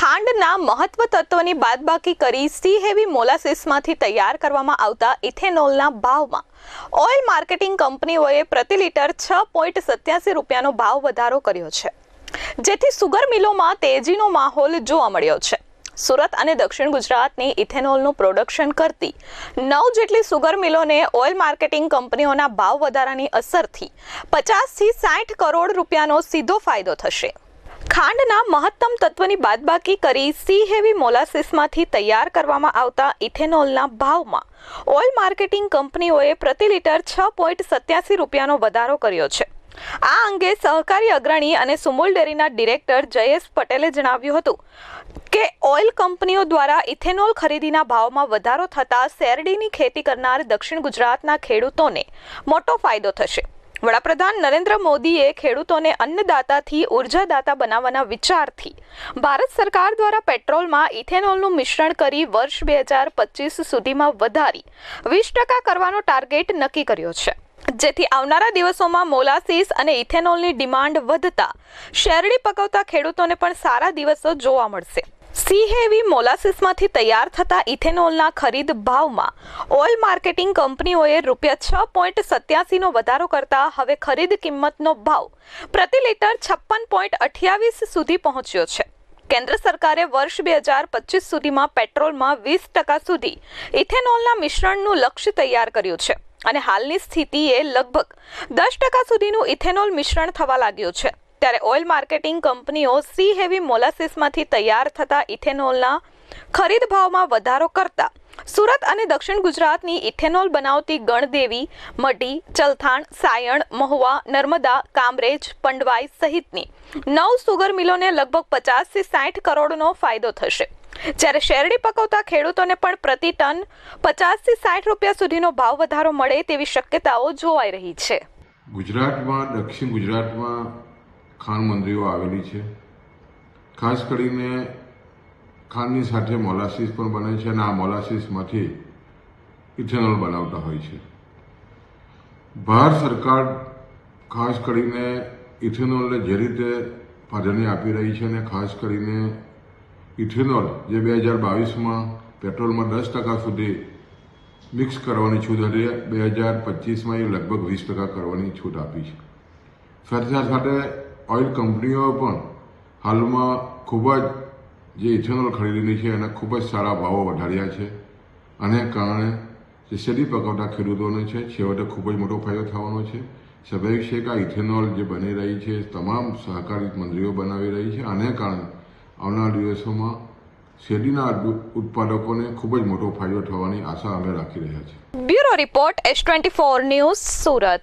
ખાંડના મહત્વ તત્વની બાદબાકી કરી સી હેવી મોલાસિસમાંથી તૈયાર કરવામાં આવતા ઇથેનોલના ભાવમાં. ઓઇલ માર્કેટિંગ કંપનીઓએ પ્રતિ લીટર છ પોઈન્ટ સત્યાસી રૂપિયાનો ભાવ વધારો કર્યો છે. જેથી સુગર મિલોમાં તેજીનો માહોલ જોવા મળ્યો છે. સુરત અને દક્ષિણ ગુજરાતની ઇથેનોલનું પ્રોડક્શન કરતી નવ જેટલી સુગર મિલોને ઓઇલ માર્કેટિંગ કંપનીઓના ભાવ વધારાની અસરથી પચાસથી સાઠ કરોડ રૂપિયાનો સીધો ફાયદો થશે. ખાંડના મહત્તમ તત્વની બાદબાકી કરી સી હેવી મોલાસિસમાંથી તૈયાર કરવામાં આવતા ઇથેનોલના ભાવમાં. ઓઇલ માર્કેટિંગ કંપનીઓએ પ્રતિ લીટર છ પોઈન્ટ સત્યાસી રૂપિયાનો વધારો કર્યો છે. આ અંગે સહકારી અગ્રણી અને સુમુલ ડેરીના ડિરેક્ટર જયેશ પટેલે જણાવ્યું હતું કે, ઓઇલ કંપનીઓ દ્વારા ઇથેનોલ ખરીદીના ભાવમાં વધારો થતાં શેરડીની ખેતી કરનાર દક્ષિણ ગુજરાતના ખેડૂતોને મોટો ફાયદો થશે. વડાપ્રધાન નરેન્દ્ર મોદીએ ખેડૂતોને અન્નદાતાથી ઉર્જાદાતા બનાવવાના વિચારથી ભારત સરકાર દ્વારા પેટ્રોલમાં ઇથેનોલનું મિશ્રણ કરી વર્ષ બે હજાર પચીસ સુધીમાં વધારી વીસ ટકા કરવાનો ટાર્ગેટ નક્કી કર્યો છે. જેથી આવનારા દિવસોમાં મોલાસીસ અને ઇથેનોલની ડિમાન્ડ વધતા શેરડી પકવતા ખેડૂતોને પણ સારા દિવસો જોવા મળશે. સી હેવી મોલાસિસમાંથી તૈયાર થતા ઇથેનોલના ખરીદ ભાવમાં ઓઇલ માર્કેટિંગ કંપનીઓએ રૂપિયા છ પોઈન્ટ સત્યાસીનો વધારો કરતા હવે ખરીદ કિંમતનો ભાવ પ્રતિ લીટર છપ્પન પોઈન્ટ અઠ્યાવીસ સુધી પહોંચ્યો છે. કેન્દ્ર સરકારે વર્ષ બે હજાર પચીસ સુધીમાં પેટ્રોલમાં વીસ ટકા સુધી ઇથેનોલના મિશ્રણનું લક્ષ્ય તૈયાર કર્યું છે અને હાલની સ્થિતિએ લગભગ દસ ટકા સુધીનું ઇથેનોલ મિશ્રણ થવા લાગ્યું છે. ત્યારે ઓઇલ માર્કેટિંગ કંપનીઓ સી હેવી મોલાસિસમાંથી તૈયાર થતા ઇથેનોલના ખરીદ ભાવમાં વધારો કરતા સુરત અને દક્ષિણ ગુજરાતની ઇથેનોલ બનાવતી ગણદેવી, મઢી, ચલથાણ, સાયણ, મહુવા, નર્મદા, કામરેજ, પંડવાઈ સહિતની નવ સુગર મિલોને લગભગ પચાસથી સાઠ કરોડનો ફાયદો થશે. જ્યારે શેરડી પકવતા ખેડૂતોને પણ પ્રતિ ટન પચાસથી સાઠ રૂપિયા સુધીનો ભાવ વધારો મળે તેવી શક્યતાઓ જોવાઈ રહી છે. ગુજરાતમાં, દક્ષિણ ગુજરાતમાં ખાંડ મંડળીઓ આવેલી છે. ખાસ કરીને ખાંડની સાથે મોલાસીસ પણ બને છે અને આ મોલાસીસમાંથી ઇથેનોલ બનાવતા હોય છે. ભારત સરકાર ખાસ કરીને ઇથેનોલને જે રીતે પ્રાધાન્ય આપી રહી છે અને ખાસ કરીને ઇથેનોલ જે બે હજાર બાવીસમાં પેટ્રોલમાં દસ ટકા સુધી મિક્સ કરવાની છૂટ હતી, બે હજાર પચીસમાં એ લગભગ વીસ ટકા કરવાની છૂટ આપી છે. સાથે સાથે ઓઇલ કંપનીઓ પણ હાલમાં ખૂબ જ જે ઇથેનોલ ખરીદેલી છે એના ખૂબ જ સારા ભાવો વધાર્યા છે. આને કારણે જે શેરડી પકવતા ખેડૂતોને છે, છેવટે ખૂબ જ મોટો ફાયદો થવાનો છે. સ્વાભાવિક છે કે આ ઇથેનોલ જે બની રહી છે, તમામ સહકારી મંડળીઓ બનાવી રહી છે. આને કારણે આવનાર દિવસોમાં શેરડીના ઉત્પાદકોને ખૂબ જ મોટો ફાયદો થવાની આશા અમે રાખી રહ્યા છીએ. Bureau report S twenty news Surat.